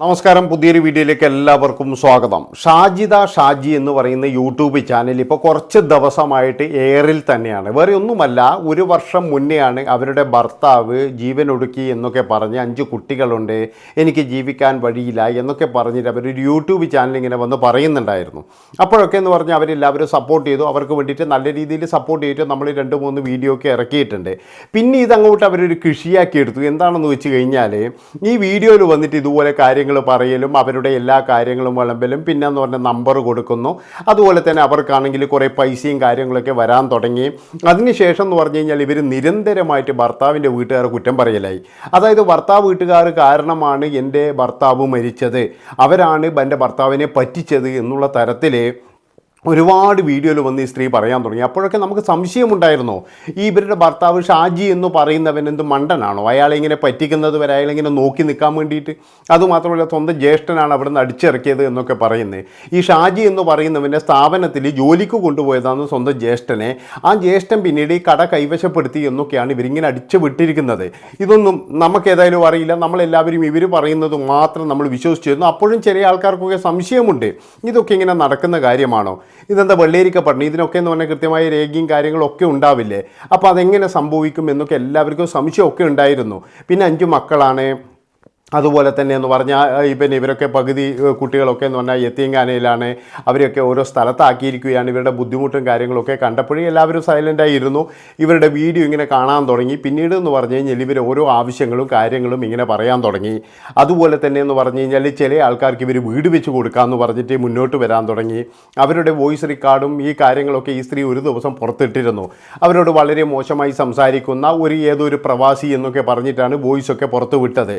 നമസ്കാരം. പുതിയൊരു വീഡിയോയിലേക്ക് എല്ലാവർക്കും സ്വാഗതം. ഷാജിദ ഷാജി എന്ന് പറയുന്ന യൂട്യൂബ് ചാനൽ ഇപ്പോൾ കുറച്ച് ദിവസമായിട്ട് എയറിൽ തന്നെയാണ്. വേറെ ഒന്നുമല്ല ഒരു വർഷം മുന്നെയാണ് അവരുടെ ഭർത്താവ് ജീവൻ ഒടുക്കി എന്നൊക്കെ പറഞ്ഞ് അഞ്ച് കുട്ടികളുണ്ട് എനിക്ക് ജീവിക്കാൻ വഴിയില്ല എന്നൊക്കെ പറഞ്ഞിട്ട് അവരൊരു യൂട്യൂബ് ചാനൽ ഇങ്ങനെ വന്ന് പറയുന്നുണ്ടായിരുന്നു. അപ്പോഴൊക്കെ എന്ന് പറഞ്ഞാൽ അവരെല്ലാവരും സപ്പോർട്ട് ചെയ്തു. അവർക്ക് വേണ്ടിയിട്ട് നല്ല രീതിയിൽ സപ്പോർട്ട് ചെയ്തിട്ട് നമ്മൾ രണ്ട് മൂന്ന് വീഡിയോ ഒക്കെ ഇറക്കിയിട്ടുണ്ട്. പിന്നെ ഇതങ്ങോട്ട് അവരൊരു കൃഷിയാക്കി എടുത്തു. എന്താണെന്ന് വെച്ച് കഴിഞ്ഞാൽ ഈ വീഡിയോയിൽ വന്നിട്ട് ഇതുപോലെ കാര്യങ്ങൾ പറയലും അവരുടെ എല്ലാ കാര്യങ്ങളും വിളമ്പലും പിന്നെ എന്ന് പറഞ്ഞാൽ നമ്പർ കൊടുക്കുന്നു. അതുപോലെ തന്നെ അവർക്കാണെങ്കിൽ കുറേ പൈസയും കാര്യങ്ങളൊക്കെ വരാൻ തുടങ്ങി. അതിനുശേഷം എന്ന് പറഞ്ഞു കഴിഞ്ഞാൽ ഇവർ നിരന്തരമായിട്ട് ഭർത്താവിന്റെ വീട്ടുകാർ കുറ്റം പറയലായി. അതായത് ഭർത്താവ് വീട്ടുകാർ കാരണമാണ് എന്റെ ഭർത്താവ് മരിച്ചത്. അവരാണ് എന്റെ ഭർത്താവിനെ പറ്റിച്ചത് എന്നുള്ള തരത്തിൽ ഒരുപാട് വീഡിയോയിൽ വന്ന് ഈ സ്ത്രീ പറയാൻ തുടങ്ങി. അപ്പോഴൊക്കെ നമുക്ക് സംശയമുണ്ടായിരുന്നു. ഈ ഇവരുടെ ഭർത്താവ് ഷാജി എന്ന് പറയുന്നവൻ എന്ത് മണ്ടനാണോ? അയാളെ ഇങ്ങനെ പറ്റിക്കുന്നത് വരെ അയാളെ ഇങ്ങനെ നോക്കി നിൽക്കാൻ വേണ്ടിയിട്ട് അതുമാത്രമല്ല സ്വന്തം ജ്യേഷ്ഠനാണ് അവിടെ നിന്ന് അടിച്ചിറക്കിയത് എന്നൊക്കെ പറയുന്നത് ഈ ഷാജി എന്ന് പറയുന്നവന്റെ സ്ഥാപനത്തിൽ ജോലിക്ക് കൊണ്ടുപോയതാണ് സ്വന്തം ജ്യേഷ്ഠനെ. ആ ജ്യേഷ്ഠൻ പിന്നീട് ഈ കട കൈവശപ്പെടുത്തി എന്നൊക്കെയാണ് ഇവരിങ്ങനെ അടിച്ചു വിട്ടിരിക്കുന്നത്. ഇതൊന്നും നമുക്ക് ഏതായാലും അറിയില്ല. നമ്മളെല്ലാവരും ഇവർ പറയുന്നത് മാത്രം നമ്മൾ വിശ്വസിച്ചിരുന്നു. അപ്പോഴും ചെറിയ ആൾക്കാർക്കൊക്കെ സംശയമുണ്ട്. ഇതൊക്കെ ഇങ്ങനെ നടക്കുന്ന കാര്യമാണോ? ഇതെന്താ വെള്ളേരിക്ക പഠനം ഇതിനൊക്കെ എന്ന് പറഞ്ഞാൽ കൃത്യമായ രേഖയും കാര്യങ്ങളും ഒക്കെ ഉണ്ടാവില്ലേ? അപ്പോൾ അതെങ്ങനെ സംഭവിക്കും എന്നൊക്കെ എല്ലാവർക്കും സംശയമൊക്കെ ഉണ്ടായിരുന്നു. പിന്നെ അഞ്ചു മക്കളാണ്. അതുപോലെ തന്നെ എന്ന് പറഞ്ഞാൽ ഇപ്പം ഇവരൊക്കെ പകുതി കുട്ടികളൊക്കെ എന്ന് പറഞ്ഞാൽ എത്തിയങ്കാനയിലാണ് അവരെയൊക്കെ ഓരോ സ്ഥലത്താക്കിയിരിക്കുകയാണ്. ഇവരുടെ ബുദ്ധിമുട്ടും കാര്യങ്ങളൊക്കെ കണ്ടപ്പോഴേ എല്ലാവരും സൈലന്റായിരുന്നു ഇവരുടെ വീഡിയോ ഇങ്ങനെ കാണാൻ തുടങ്ങി. പിന്നീട് എന്ന് പറഞ്ഞു കഴിഞ്ഞാൽ ഇവർ ഓരോ ആവശ്യങ്ങളും കാര്യങ്ങളും ഇങ്ങനെ പറയാൻ തുടങ്ങി. അതുപോലെ തന്നെ എന്ന് പറഞ്ഞു കഴിഞ്ഞാൽ ചില ആൾക്കാർക്ക് ഇവർ വീട് വെച്ച് കൊടുക്കാമെന്ന് പറഞ്ഞിട്ട് മുന്നോട്ട് വരാൻ തുടങ്ങി. അവരുടെ വോയിസ് റെക്കോർഡും ഈ കാര്യങ്ങളൊക്കെ ഈ സ്ത്രീ ഒരു ദിവസം പുറത്തിട്ടിരുന്നു. അവരോട് വളരെ മോശമായി സംസാരിക്കുന്ന ഒരു ഏതോ ഒരു പ്രവാസി എന്നൊക്കെ പറഞ്ഞിട്ടാണ് വോയിസൊക്കെ പുറത്ത് വിട്ടത്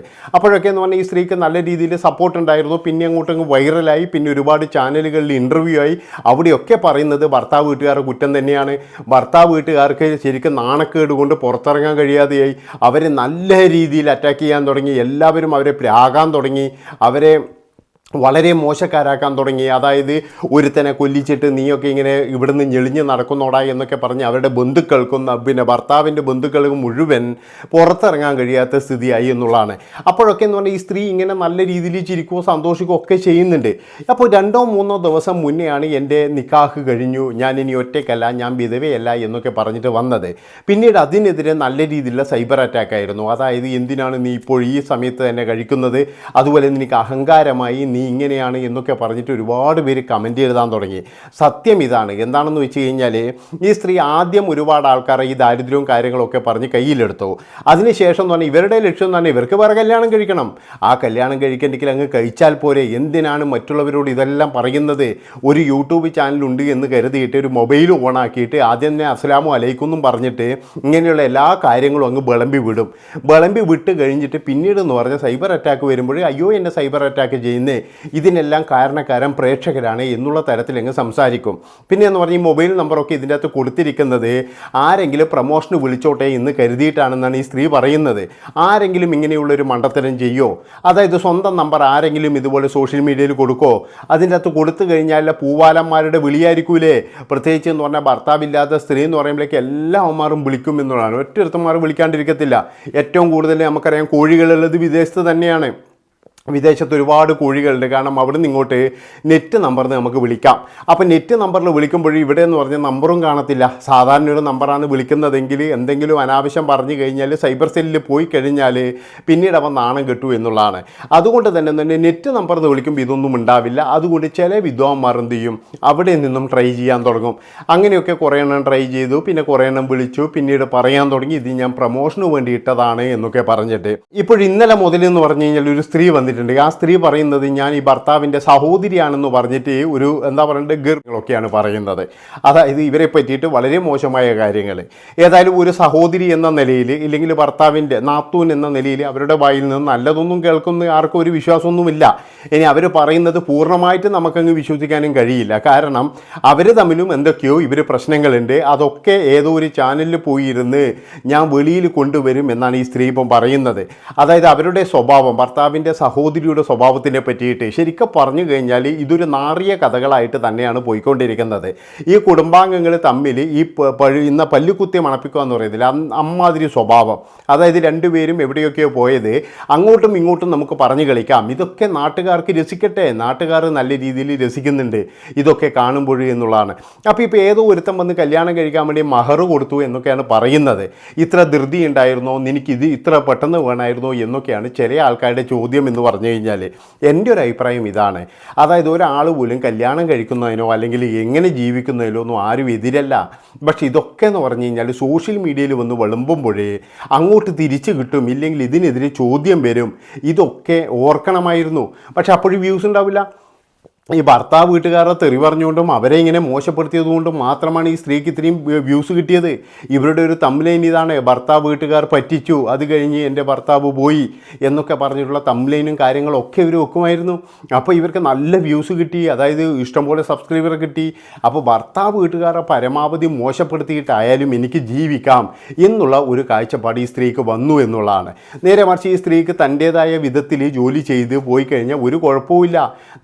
അപ്പോഴൊക്കെ എന്ന് പറഞ്ഞാൽ ഈ സ്ത്രീക്ക് നല്ല രീതിയിൽ സപ്പോർട്ട് ഉണ്ടായിരുന്നു. പിന്നെ അങ്ങോട്ടങ്ങ് വൈറലായി പിന്നെ ഒരുപാട് ചാനലുകളിൽ ഇന്റർവ്യൂ ആയി. അവിടെയൊക്കെ പറയുന്നത് ഭർത്താവ് വീട്ടുകാരുടെ കുറ്റം തന്നെയാണ്. ഭർത്താവ് വീട്ടുകാർക്ക് ശരിക്കും നാണക്കേട് കൊണ്ട് പുറത്തിറങ്ങാൻ കഴിയാതെയായി. അവരെ നല്ല രീതിയിൽ അറ്റാക്ക് ചെയ്യാൻ തുടങ്ങി. എല്ലാവരും അവരെ പ്രാകാൻ തുടങ്ങി. അവരെ വളരെ മോശക്കാരാക്കാൻ തുടങ്ങി. അതായത് ഒരുത്തനെ കൊല്ലിച്ചിട്ട് നീയൊക്കെ ഇങ്ങനെ ഇവിടുന്ന് ഞെളിഞ്ഞ് നടക്കുന്നോടാ എന്നൊക്കെ പറഞ്ഞ് അവരുടെ ബന്ധുക്കൾക്കും പിന്നെ ഭർത്താവിന്റെ ബന്ധുക്കൾക്കും മുഴുവൻ പുറത്തിറങ്ങാൻ കഴിയാത്ത സ്ഥിതിയായി എന്നുള്ളതാണ്. അപ്പോഴൊക്കെ എന്ന് പറഞ്ഞാൽ ഈ സ്ത്രീ ഇങ്ങനെ നല്ല രീതിയിൽ ചിരിക്കുകയോ സന്തോഷിക്കുകയോ ഒക്കെ ചെയ്യുന്നുണ്ട്. അപ്പോൾ രണ്ടോ മൂന്നോ ദിവസം മുന്നെയാണ് എന്റെ നിക്കാഹ് കഴിഞ്ഞു. ഞാൻ ഇനി ഒറ്റയ്ക്കല്ല ഞാൻ വിധവയല്ല എന്നൊക്കെ പറഞ്ഞിട്ട് വന്നത്. പിന്നീട് അതിനെതിരെ നല്ല രീതിയിലുള്ള സൈബർ അറ്റാക്ക് ആയിരുന്നു അതായത് എന്തിനാണ് നീ ഇപ്പോൾ ഈ സമയത്ത് തന്നെ കഴിക്കുന്നത്? അതുപോലെ നിനക്ക് അഹങ്കാരമായി നീ ഇങ്ങനെയാണ് എന്നൊക്കെ പറഞ്ഞിട്ട് ഒരുപാട് പേര് കമന്റ് എഴുതാൻ തുടങ്ങി. സത്യം ഇതാണ്. എന്താണെന്ന് വെച്ച് കഴിഞ്ഞാൽ ഈ സ്ത്രീ ആദ്യം ഒരുപാട് ആൾക്കാരെ ഈ ദാരിദ്ര്യവും കാര്യങ്ങളൊക്കെ പറഞ്ഞ് കയ്യിലെടുത്തു. അതിനുശേഷം എന്ന് പറഞ്ഞാൽ ഇവരുടെ ലക്ഷ്യം എന്ന് ഇവർക്ക് വേറെ കല്യാണം കഴിക്കണം. ആ കല്യാണം കഴിക്കണ്ടെങ്കിൽ അങ്ങ് കഴിച്ചാൽ പോരെ. എന്തിനാണ് മറ്റുള്ളവരോട് ഇതെല്ലാം പറയുന്നത്? ഒരു യൂട്യൂബ് ചാനലുണ്ട് എന്ന് കരുതിയിട്ട് ഒരു മൊബൈൽ ഓണാക്കിയിട്ട് ആദ്യം തന്നെ അസ്ലാമോ അലൈക്കുന്നും പറഞ്ഞിട്ട് ഇങ്ങനെയുള്ള എല്ലാ കാര്യങ്ങളും അങ്ങ് വിളമ്പി വിടും. വിളമ്പി വിട്ട് കഴിഞ്ഞിട്ട് പിന്നീട് എന്ന് പറഞ്ഞാൽ സൈബർ അറ്റാക്ക് വരുമ്പോഴേ അയ്യോ എന്നെ സൈബർ അറ്റാക്ക് ചെയ്യുന്നേ. ഇതിനെല്ലാം കാരണക്കാരൻ പ്രേക്ഷകരാണ് എന്നുള്ള തരത്തിൽ അങ്ങ് സംസാരിക്കും. പിന്നെ എന്ന് പറഞ്ഞാൽ ഈ മൊബൈൽ നമ്പറൊക്കെ ഇതിന്റെ അകത്ത് കൊടുത്തിരിക്കുന്നത് ആരെങ്കിലും പ്രൊമോഷന് വിളിച്ചോട്ടെ എന്ന് കരുതിയിട്ടാണെന്നാണ് ഈ സ്ത്രീ പറയുന്നത്. ആരെങ്കിലും ഇങ്ങനെയുള്ളൊരു മണ്ടത്തരം ചെയ്യോ? അതായത് സ്വന്തം നമ്പർ ആരെങ്കിലും ഇതുപോലെ സോഷ്യൽ മീഡിയയിൽ കൊടുക്കോ? അതിന്റെ അകത്ത് കൊടുത്തു കഴിഞ്ഞാൽ പൂവാലന്മാരുടെ വിളിയായിരിക്കൂലേ? പ്രത്യേകിച്ച് എന്ന് പറഞ്ഞാൽ ഭർത്താവില്ലാത്ത സ്ത്രീ എന്ന് പറയുമ്പോഴേക്ക് എല്ലാ അമ്മമാരും വിളിക്കും എന്നുള്ളതാണ്. ഒറ്റ ഒരുത്തന്മാർ വിളിക്കാണ്ടിരിക്കത്തില്ല. ഏറ്റവും കൂടുതൽ നമുക്കറിയാം കോഴികളുള്ളത് വിദേശത്ത് തന്നെയാണ്. വിദേശത്ത് ഒരുപാട് കോഴികളുണ്ട്. കാരണം അവിടെ നിന്ന് ഇങ്ങോട്ട് നെറ്റ് നമ്പറിൽ നമുക്ക് വിളിക്കാം. അപ്പോൾ നെറ്റ് നമ്പറിൽ വിളിക്കുമ്പോൾ ഇവിടെ എന്ന് പറഞ്ഞാൽ നമ്പറും കാണത്തില്ല. സാധാരണ ഒരു നമ്പറാണ് വിളിക്കുന്നതെങ്കിൽ എന്തെങ്കിലും അനാവശ്യം പറഞ്ഞു കഴിഞ്ഞാൽ സൈബർ സെല്ലിൽ പോയി കഴിഞ്ഞാൽ പിന്നീട് അവൻ നാണം കിട്ടൂ എന്നുള്ളതാണ്. അതുകൊണ്ട് തന്നെ തന്നെ നെറ്റ് നമ്പറിൽ വിളിക്കുമ്പോൾ ഇതൊന്നും ഉണ്ടാവില്ല. അതുകൊണ്ട് ചില വിദ്വാൻമാർ എന്ത് ചെയ്യും? അവിടെ നിന്നും ട്രൈ ചെയ്യാൻ തുടങ്ങും. അങ്ങനെയൊക്കെ കുറേ എണ്ണം ട്രൈ ചെയ്തു. പിന്നെ കുറേ എണ്ണം വിളിച്ചു. പിന്നീട് പറയാൻ തുടങ്ങി. ഇത് ഞാൻ പ്രൊമോഷന് വേണ്ടി ഇട്ടതാണ് എന്നൊക്കെ പറഞ്ഞിട്ട്. ഇപ്പോൾ ഇന്നലെ മുതൽ എന്ന് പറഞ്ഞു കഴിഞ്ഞാൽ ഒരു സ്ത്രീ വന്നിട്ടുണ്ട് ആ സ്ത്രീ പറയുന്നത് ഞാൻ ഈ ഭർത്താവിന്റെ സഹോദരിയാണെന്ന് പറഞ്ഞിട്ട് ഒരു എന്താ പറയുന്നത് ഗർൊക്കെയാണ് പറയുന്നത്. അതായത് ഇവരെ പറ്റിയിട്ട് വളരെ മോശമായ കാര്യങ്ങൾ ഏതായാലും ഒരു സഹോദരി എന്ന നിലയിൽ ഇല്ലെങ്കിൽ ഭർത്താവിന്റെ നാത്തൂൻ എന്ന നിലയിൽ അവരുടെ വായിൽ നിന്ന് നല്ലതൊന്നും കേൾക്കുന്ന ആർക്കും ഒരു വിശ്വാസമൊന്നുമില്ല. ഇനി അവർ പറയുന്നത് പൂർണമായിട്ട് നമുക്കങ്ങ് വിശ്വസിക്കാനും കഴിയില്ല. കാരണം അവർ തമ്മിലും എന്തൊക്കെയോ ഇവർ പ്രശ്നങ്ങളുണ്ട്. അതൊക്കെ ഏതോ ഒരു ചാനലിൽ പോയിരുന്ന് ഞാൻ വെളിയിൽ കൊണ്ടുവരും എന്നാണ് ഈ സ്ത്രീ ഇപ്പം പറയുന്നത്. അതായത് അവരുടെ സ്വഭാവം ഭർത്താവിന്റെ സഹോദരി സഹോദരിയുടെ സ്വഭാവത്തിനെ പറ്റിയിട്ട് ശരിക്കും പറഞ്ഞു കഴിഞ്ഞാൽ ഇതൊരു നാറിയ കഥകളായിട്ട് തന്നെയാണ് പോയിക്കൊണ്ടിരിക്കുന്നത്. ഈ കുടുംബാംഗങ്ങൾ തമ്മിൽ ഈ പഴു പഴുന്ന പല്ലുകുത്തി മണപ്പിക്കുക എന്ന് പറയുന്നില്ല അന്ന് അമ്മാതിരി സ്വഭാവം. അതായത് രണ്ടുപേരും എവിടെയൊക്കെയോ പോയത്. അങ്ങോട്ടും ഇങ്ങോട്ടും നമുക്ക് പറഞ്ഞു കളിക്കാം. ഇതൊക്കെ നാട്ടുകാർക്ക് രസിക്കട്ടെ. നാട്ടുകാർ നല്ല രീതിയിൽ രസിക്കുന്നുണ്ട്. ഇതൊക്കെ കാണുമ്പോൾ എന്നുള്ളതാണ്. അപ്പോൾ ഇപ്പോൾ ഏതോ ഒരുത്തം വന്ന് കല്യാണം കഴിക്കാൻ വേണ്ടി മഹർ കൊടുത്തു എന്നൊക്കെയാണ് പറയുന്നത്. ഇത്ര ധൃതി ഉണ്ടായിരുന്നോ നിനക്ക് ഇത് ഇത്ര പെട്ടെന്ന് വേണമായിരുന്നോ? എന്നൊക്കെയാണ് ചില ആൾക്കാരുടെ ചോദ്യം എന്ന് പറഞ്ഞു കഴിഞ്ഞാൽ എന്റെ ഒരു അഭിപ്രായം ഇതാണ്. അതായത് ഒരാൾ പോലും കല്യാണം കഴിക്കുന്നതിനോ അല്ലെങ്കിൽ എങ്ങനെ ജീവിക്കുന്നതിനോ ഒന്നും ആരും എതിരല്ല. പക്ഷേ ഇതൊക്കെ എന്ന് പറഞ്ഞു കഴിഞ്ഞാൽ സോഷ്യൽ മീഡിയയിൽ വന്ന് വിളമ്പുമ്പോഴേ അങ്ങോട്ട് തിരിച്ചു കിട്ടും. ഇല്ലെങ്കിൽ ഇതിനെതിരെ ചോദ്യം വരും. ഇതൊക്കെ ഓർക്കണമായിരുന്നു. പക്ഷെ അപ്പോഴും വ്യൂസ് ഉണ്ടാവില്ല. ഈ ഭർത്താവ് വീട്ടുകാരെ തെറി പറഞ്ഞുകൊണ്ടും അവരെ ഇങ്ങനെ മോശപ്പെടുത്തിയത് കൊണ്ടും മാത്രമാണ് ഈ സ്ത്രീക്ക് ഇത്രയും വ്യൂസ് കിട്ടിയത്. ഇവരുടെ ഒരു തംലൈൻ ഇതാണ് ഭർത്താവ് വീട്ടുകാർ പറ്റിച്ചു അത് കഴിഞ്ഞ് എന്റെ ഭർത്താവ് പോയി എന്നൊക്കെ പറഞ്ഞിട്ടുള്ള തംലൈനും കാര്യങ്ങളും ഒക്കെ ഇവർ വെക്കുമായിരുന്നു. അപ്പോൾ ഇവർക്ക് നല്ല വ്യൂസ് കിട്ടി അതായത് ഇഷ്ടംപോലെ സബ്സ്ക്രൈബർ കിട്ടി. അപ്പോൾ ഭർത്താവ് വീട്ടുകാരെ പരമാവധി മോശപ്പെടുത്തിയിട്ടായാലും എനിക്ക് ജീവിക്കാം എന്നുള്ള ഒരു കാഴ്ചപ്പാട് ഈ സ്ത്രീക്ക് വന്നു എന്നുള്ളതാണ്. നേരെ മറിച്ച് ഈ സ്ത്രീക്ക് തന്റേതായ വിധത്തിൽ ജോലി ചെയ്ത് പോയി കഴിഞ്ഞാൽ ഒരു കുഴപ്പവും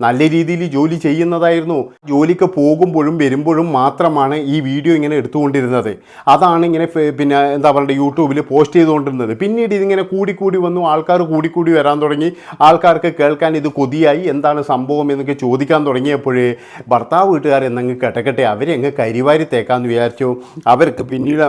നല്ല രീതിയിൽ ജോലി ചെയ്യുന്നതായിരുന്നു. ജോലിക്ക് പോകുമ്പോഴും വരുമ്പോഴും മാത്രമാണ് ഈ വീഡിയോ ഇങ്ങനെ എടുത്തുകൊണ്ടിരുന്നത്. അതാണ് ഇങ്ങനെ പിന്നെ എന്താ പറയുക യൂട്യൂബിൽ പോസ്റ്റ് ചെയ്തുകൊണ്ടിരുന്നത്. പിന്നീട് ഇതിങ്ങനെ കൂടിക്കൂടി വന്നു ആൾക്കാർ കൂടിക്കൂടി വരാൻ തുടങ്ങി. ആൾക്കാർക്ക് കേൾക്കാൻ ഇത് കൊതിയായി. എന്താണ് സംഭവം എന്നൊക്കെ ചോദിക്കാൻ തുടങ്ങിയപ്പോഴേ ഭർത്താവ് വീട്ടുകാർ എന്നങ്ങ് കെട്ടക്കെട്ടെ അവരെ അങ്ങ് കരിവാരി തേക്കാമെന്ന് വിചാരിച്ചു. അവർക്ക് പിന്നീട്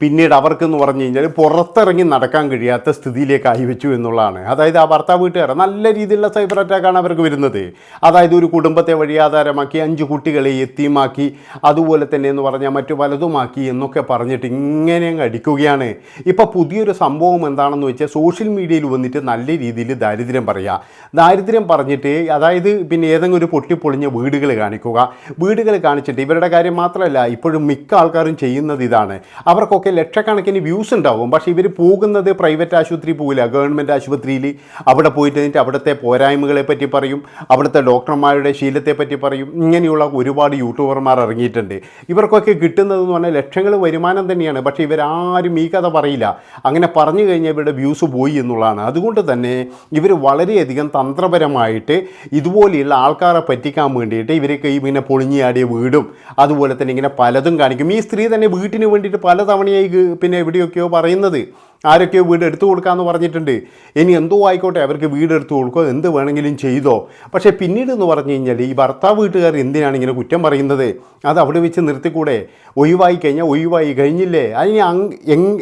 പിന്നീട് അവർക്കെന്ന് പറഞ്ഞു കഴിഞ്ഞാൽ പുറത്തിറങ്ങി നടക്കാൻ കഴിയാത്ത സ്ഥിതിയിലേക്ക് വെച്ചു എന്നുള്ളതാണ്. അതായത് ആ ഭർത്താവ് വീട്ടുകാർ നല്ല രീതിയിലുള്ള സൈബർ അറ്റാക്കാണ് അവർക്ക് വരുന്നത്. അതായത് ഒരു കുടുംബത്തെ വഴിയാധാരമാക്കി അഞ്ച് കുട്ടികളെ എത്തിയുമാക്കി അതുപോലെ തന്നെ എന്ന് പറഞ്ഞാൽ മറ്റു പലതുമാക്കി എന്നൊക്കെ പറഞ്ഞിട്ട് ഇങ്ങനെ അങ്ങ് അടിക്കുകയാണ്. ഇപ്പോൾ പുതിയൊരു സംഭവം എന്താണെന്ന് വെച്ചാൽ സോഷ്യൽ മീഡിയയിൽ വന്നിട്ട് നല്ല രീതിയിൽ ദാരിദ്ര്യം പറയുക ദാരിദ്ര്യം പറഞ്ഞിട്ട് അതായത് പിന്നെ ഏതെങ്കിലും ഒരു പൊട്ടിപ്പൊളിഞ്ഞ വീടുകൾ കാണിക്കുക. വീടുകൾ കാണിച്ചിട്ട് ഇവരുടെ കാര്യം മാത്രമല്ല ഇപ്പോഴും മിക്ക ആൾക്കാരും ചെയ്യുന്നത് ഇതാണ്. അവർക്കൊക്കെ ലക്ഷക്കണക്കിന് വ്യൂസ് ഉണ്ടാവും. പക്ഷേ ഇവർ പോകുന്നത് പ്രൈവറ്റ് ആശുപത്രി പോകില്ല ഗവൺമെന്റ് ആശുപത്രിയിൽ അവിടെ പോയിട്ട് കഴിഞ്ഞിട്ട് അവിടുത്തെ പോരായ്മകളെ പറ്റി പറയും. അവിടുത്തെ ഡോക്ടർമാരുടെ ശീലത്തെ പറ്റി പറയും. ഇങ്ങനെയുള്ള ഒരുപാട് യൂട്യൂബർമാർ ഇറങ്ങിയിട്ടുണ്ട്. ഇവർക്കൊക്കെ കിട്ടുന്നത് എന്ന് പറഞ്ഞാൽ ലക്ഷങ്ങൾ വരുമാനം തന്നെയാണ്. പക്ഷേ ഇവരാരും ഈ കഥ പറയില്ല. അങ്ങനെ പറഞ്ഞു കഴിഞ്ഞാൽ ഇവരുടെ വ്യൂസ് പോയി എന്നുള്ളതാണ്. അതുകൊണ്ട് തന്നെ ഇവർ വളരെയധികം തന്ത്രപരമായിട്ട് ഇതുപോലെയുള്ള ആൾക്കാരെ പറ്റിക്കാൻ വേണ്ടിയിട്ട് ഇവരൊക്കെ ഈ ഇങ്ങനെ പൊളിഞ്ഞിയാടിയ വീടും അതുപോലെ തന്നെ ഇങ്ങനെ പലതും കാണിക്കും. ഈ സ്ത്രീ തന്നെ വീട്ടിന് വേണ്ടിയിട്ട് പലതവണയായി ഗ- പിന്നെ എവിടെയൊക്കെയോ പറയുന്നത്. ആരൊക്കെയോ വീട് എടുത്തു കൊടുക്കാമെന്ന് പറഞ്ഞിട്ടുണ്ട്. ഇനി എന്തോ ആയിക്കോട്ടെ അവർക്ക് വീട് എടുത്തു കൊടുക്കോ എന്ത് വേണമെങ്കിലും ചെയ്തോ. പക്ഷേ പിന്നീട് എന്ന് പറഞ്ഞു കഴിഞ്ഞാൽ ഈ ഭർത്താവ് വീട്ടുകാർ എന്തിനാണ് ഇങ്ങനെ കുറ്റം പറയുന്നത്? അത് അവിടെ വെച്ച് നിർത്തിക്കൂടെ? ഒഴിവായി കഴിഞ്ഞാൽ ഒഴിവായി കഴിഞ്ഞില്ലേ? അതിന്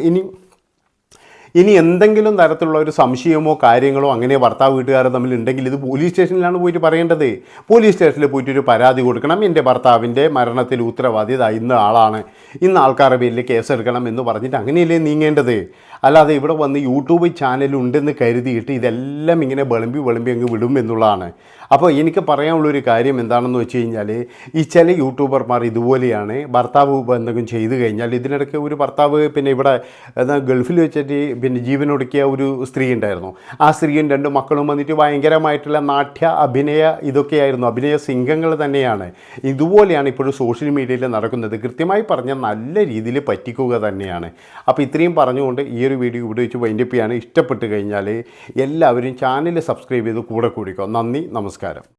ഇനി ഇനി എന്തെങ്കിലും തരത്തിലുള്ള ഒരു സംശയമോ കാര്യങ്ങളോ അങ്ങനെ ഭർത്താവ് വീട്ടുകാരോ തമ്മിൽ ഉണ്ടെങ്കിൽ ഇത് പോലീസ് സ്റ്റേഷനിലാണ് പോയിട്ട് പറയേണ്ടത്. പോലീസ് സ്റ്റേഷനിൽ പോയിട്ട് ഒരു പരാതി കൊടുക്കണം. എന്റെ ഭർത്താവിന്റെ മരണത്തിൽ ഉത്തരവാദിത ഇന്ന ആളാണ്. ഇന്ന് ആൾക്കാരുടെ പേരിൽ കേസെടുക്കണം എന്ന് പറഞ്ഞിട്ട് അങ്ങനെയല്ലേ നീങ്ങേണ്ടത്? അല്ലാതെ ഇവിടെ വന്ന് യൂട്യൂബ് ചാനൽ ഉണ്ടെന്ന് കരുതിയിട്ട് ഇതെല്ലാം ഇങ്ങനെ വിളമ്പി വിളമ്പി അങ്ങ് വിടും എന്നുള്ളതാണ്. അപ്പോൾ എനിക്ക് പറയാനുള്ളൊരു കാര്യം എന്താണെന്ന് വെച്ച് കഴിഞ്ഞാൽ ഈ ചില യൂട്യൂബർമാർ ഇതുപോലെയാണ് ഭർത്താവ് എന്തെങ്കിലും ചെയ്തു കഴിഞ്ഞാൽ ഇതിനിടയ്ക്ക് ഒരു ഭർത്താവ് പിന്നെ ഇവിടെ ഗൾഫിൽ വെച്ചിട്ട് പിന്നെ ജീവനൊടുക്കിയ ഒരു സ്ത്രീ ഉണ്ടായിരുന്നു. ആ സ്ത്രീയും രണ്ട് മക്കളും വന്നിട്ട് ഭയങ്കരമായിട്ടുള്ള നാട്യ അഭിനയ ഇതൊക്കെയായിരുന്നു. അഭിനയ സിംഗങ്ങൾ തന്നെയാണ്. ഇതുപോലെയാണ് ഇപ്പോഴും സോഷ്യൽ മീഡിയയിൽ നടക്കുന്നത്. കൃത്യമായി പറഞ്ഞാൽ നല്ല രീതിയിൽ പറ്റിക്കുക തന്നെയാണ്. അപ്പോൾ ഇത്രയും പറഞ്ഞുകൊണ്ട് ഈ ഒരു വീഡിയോ ഇവിടെ വെച്ച് വൈൻഡപ്പ് ചെയ്യാൻ ഇഷ്ടപ്പെട്ട് കഴിഞ്ഞാൽ എല്ലാവരും ചാനൽ സബ്സ്ക്രൈബ് ചെയ്ത് കൂടെ കൂടിക്കോ. നന്ദി നമസ്കാരം.